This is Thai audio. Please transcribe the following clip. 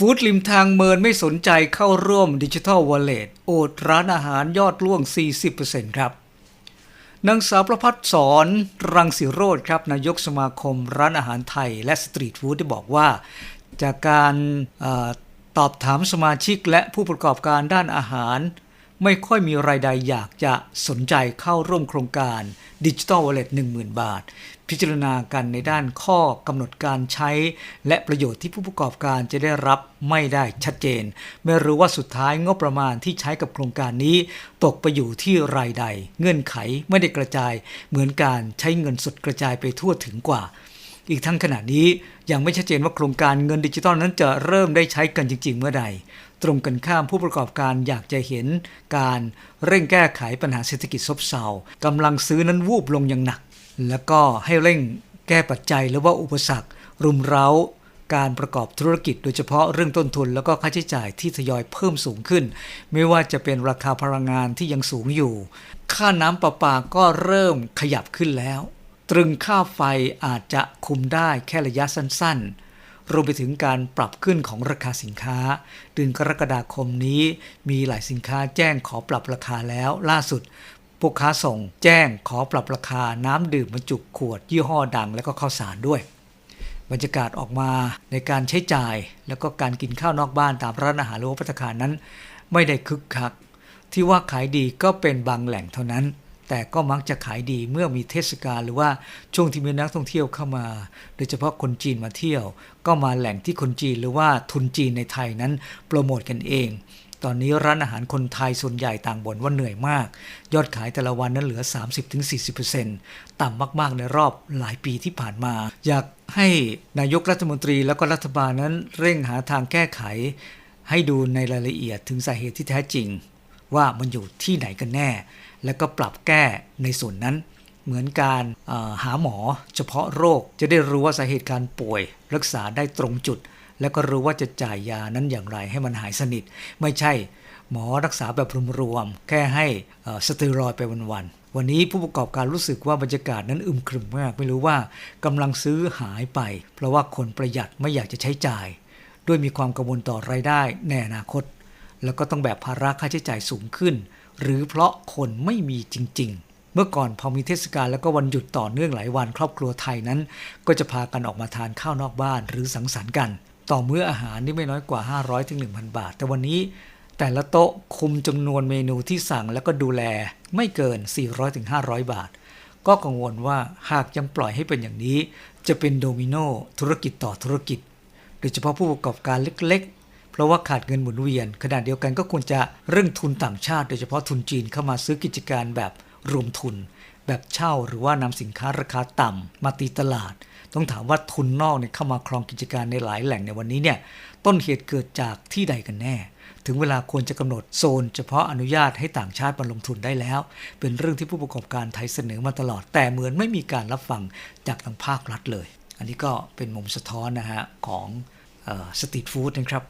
ฟู้ดริมทางเมินไม่สนใจเข้าร่วมดิจิทัลวอลเล็ตโอดร้านอาหารยอดล่วง 40%ครับนางสาวประพัฒสอนรังสิโรธครับนายกสมาคมร้านอาหารไทยและสตรีทฟู้ดได้บอกว่า จากการออตอบถามสมาชิกและผู้ประกอบการด้านอาหาร ไม่ค่อยมีรายใดอยากจะสนใจเข้าร่วมโครงการดิจิ t a l Wallet 10,000 บาท พิจารณากันในด้านข้อกำหนดการใช้ และประโยชน์ที่ผู้ประกอบการจะได้รับไม่ได้ชัดเจน ไม่รู้ว่าสุดท้ายงบประมาณที่ใช้กับโครงการนี้ ตกไปอยู่ที่รายใด เงื่อนไขไม่ได้กระจาย เหมือนการใช้เงินสดกระจายไปทั่วถึงกว่า อีกทั้งขณะนี้ยังไม่ชัดเจนว่าโครงการเงินดิจิทัลนั้นจะเริ่มได้ใช้กันจริง ๆ เมื่อใด ตรงกันข้ามผู้ประกอบการอยากจะเห็นการเร่งแก้ไขปัญหาเศรษฐกิจซบเซากำลังซื้อนั้นวูบลงอย่างหนัก แล้วก็ให้เร่งแก้ปัจจัยหรือว่าอุปสรรค รุมเร้าการประกอบธุรกิจโดยเฉพาะเรื่องต้นทุน แล้วก็ค่าใช้จ่ายที่ทยอยเพิ่มสูงขึ้น ไม่ว่าจะเป็นราคาพลังงานที่ยังสูงอยู่ ค่าน้ำประปาก็เริ่มขยับขึ้นแล้ว ตรึงค่าไฟอาจจะคุมได้แค่ระยะสั้น ๆ รวมไปถึงการปรับขึ้นของราคาสินค้า เดือนกรกฎาคมนี้มีหลายสินค้าแจ้งขอปรับราคาแล้ว ล่าสุดพวกค้าส่งแจ้งขอปรับราคาน้ำดื่มบรรจุขวด ยี่ห้อดังและก็ข้าวสารด้วย บรรยากาศออกมาในการใช้จ่าย แล้วก็การกินข้าวนอกบ้านตามร้านอาหารหรือว่าภัตตาคารนั้น ไม่ได้คึกคัก ที่ว่าขายดีก็เป็นบางแหล่งเท่านั้น แต่ก็มักจะขายดีเมื่อมีเทศกาลหรือว่าช่วงที่มีนักท่องเที่ยวเข้ามา โดยเฉพาะคนจีนมาเที่ยว ก็มาแหล่งที่คนจีนหรือว่าทุนจีนในไทยนั้นโปรโมทกันเอง ตอนนี้ร้านอาหารคนไทยส่วนใหญ่ต่างบ่นว่าเหนื่อยมาก ยอดขายแต่ละวันนั้นเหลือ 30-40%ต่ำมากๆในรอบหลายปีที่ผ่านมา อยากให้นายกรัฐมนตรีแล้วก็รัฐบาลนั้นเร่งหาทางแก้ไข ให้ดูในรายละเอียดถึงสาเหตุที่แท้จริง ว่ามันอยู่ที่ไหนกันแน่ แล้วก็ปรับแก้ในส่วนนั้น เหมือนการหาหมอเฉพาะโรคจะได้รู้ว่าสาเหตุการป่วย รักษาได้ตรงจุด แล้วก็รู้ว่าจะจ่ายยานั้นอย่างไรให้มันหายสนิท ไม่ใช่หมอรักษาแบบรวมๆแค่ให้สเตียรอยไปวันๆวันนี้ผู้ประกอบการรู้สึกว่าบรรยากาศนั้นอึมครึมมาก ไม่รู้ว่ากำลังซื้อหายไป เพราะว่าคนประหยัดไม่อยากจะใช้จ่าย ด้วยมีความกังวลต่อรายได้ในอนาคต แล้วก็ต้องแบกภาระค่าใช้จ่ายสูงขึ้น หรือเพราะคนไม่มีจริง ๆ เมื่อก่อนพอมีเทศกาลแล้วก็วันหยุดต่อเนื่องหลายวัน ครอบครัวไทยนั้น ก็จะพากันออกมาทานข้าวนอกบ้านหรือสังสรรค์กัน ต่อมื้ออาหารนี่ไม่น้อยกว่า 500ถึง1,000บาท แต่วันนี้แต่ละโต๊ะคุมจำนวนเมนูที่สั่งแล้วก็ดูแลไม่เกิน 400ถึง500 บาท ก็กังวลว่าหากยังปล่อยให้เป็นอย่างนี้ จะเป็นโดมิโนธุรกิจต่อธุรกิจ โดยเฉพาะผู้ประกอบการเล็ก เพราะว่าขาดเงินหมุนเวียน ขณะเดียวกันก็ควรจะเร่งทุนต่างชาติ โดยเฉพาะทุนจีนเข้ามาซื้อกิจการแบบรวมทุน แบบเช่าหรือว่านำสินค้าราคาต่ำมาตีตลาด ต้องถามว่าทุนนอกเนี่ยเข้ามาครองกิจการในหลายแหล่งในวันนี้เนี่ยต้นเหตุเกิดจากที่ใดกันแน่ถึงเวลาควรจะกำหนดโซน เฉพาะอนุญาตให้ต่างชาติมาลงทุนได้แล้ว เป็นเรื่องที่ผู้ประกอบการไทยเสนอมาตลอด แต่เหมือนไม่มีการรับฟังจากทางภาครัฐเลย อันนี้ก็เป็นมุมสะท้อนนะฮะของสตรีทฟู้ดนะครับ